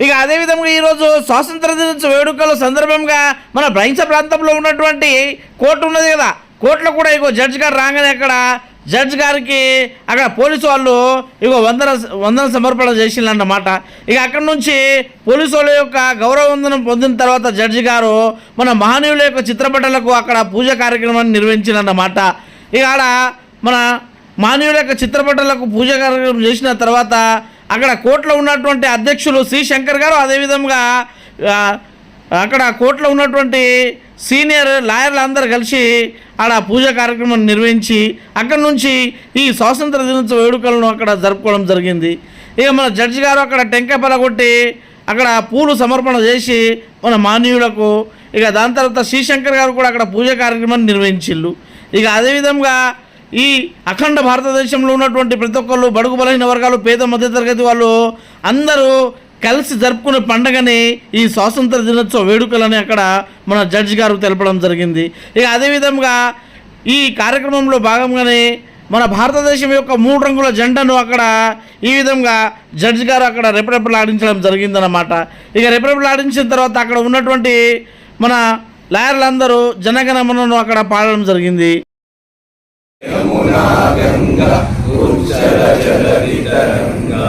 ఇక అదేవిధంగా ఈరోజు స్వాతంత్ర దినోత్సవ వేడుకల సందర్భంగా మన బ్రైంస ప్రాంతంలో ఉన్నటువంటి కోర్టు ఉన్నది కదా. కోర్టులో కూడా ఇగో జడ్జి గారు రాగానే అక్కడ జడ్జ్ గారికి అక్కడ పోలీసు వాళ్ళు ఇగో వందన వందన సమర్పణ చేసిందన్నమాట ఇక అక్కడ నుంచి పోలీసు వాళ్ళ యొక్క గౌరవ వందనం పొందిన తర్వాత జడ్జి గారు మన మహనీయుల యొక్క చిత్రపటాలకు అక్కడ పూజ కార్యక్రమాన్ని నిర్వహించిందన్నమాట ఇక ఆడ మన మానవుల యొక్క చిత్రపటాలకు పూజ కార్యక్రమం చేసిన తర్వాత అక్కడ కోర్టులో ఉన్నటువంటి అధ్యక్షులు శ్రీ శంకర్ గారు అదేవిధంగా అక్కడ కోర్టులో ఉన్నటువంటి సీనియర్ లాయర్లు అందరు కలిసి ఆడ పూజ కార్యక్రమం నిర్వహించి అక్కడ నుంచి ఈ స్వాతంత్ర దినోత్సవ వేడుకలను అక్కడ జరుపుకోవడం జరిగింది. ఇక మన జడ్జి గారు అక్కడ టెంకాయ పలగొట్టి అక్కడ పూలు సమర్పణ చేసి మన మానవులకు ఇక దాని తర్వాత శ్రీశంకర్ గారు కూడా అక్కడ పూజ కార్యక్రమాన్ని నిర్వహించిళ్ళు. ఇక అదేవిధంగా ఈ అఖండ భారతదేశంలో ఉన్నటువంటి ప్రతి ఒక్కళ్ళు బడుగు బలహీన వర్గాలు పేద మధ్యతరగతి వాళ్ళు అందరూ కలిసి జరుపుకునే పండగని ఈ స్వాతంత్ర దినోత్సవ వేడుకలని అక్కడ మన జడ్జి గారు తెలపడం జరిగింది. ఇక అదేవిధంగా ఈ కార్యక్రమంలో భాగంగానే మన భారతదేశం యొక్క మూడు రంగుల జెండాను అక్కడ ఈ విధంగా జడ్జి గారు అక్కడ రెపరెపలాడించడం జరిగిందన్నమాట. ఇక రెపరెపలాడించిన తర్వాత అక్కడ ఉన్నటువంటి మన లాయర్లందరూ జనగణమనను అక్కడ పాడడం జరిగింది. करुणा गंगा उच्चल जल वितरंगा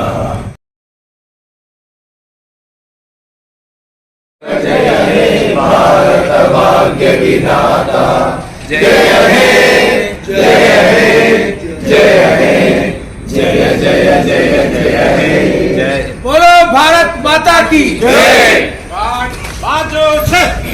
जय हे भारत भाग्य विधाता जय हे जय हे जय हे जय जय जय जय हे जय बोलो भारत माता की जय। बाजो, छह।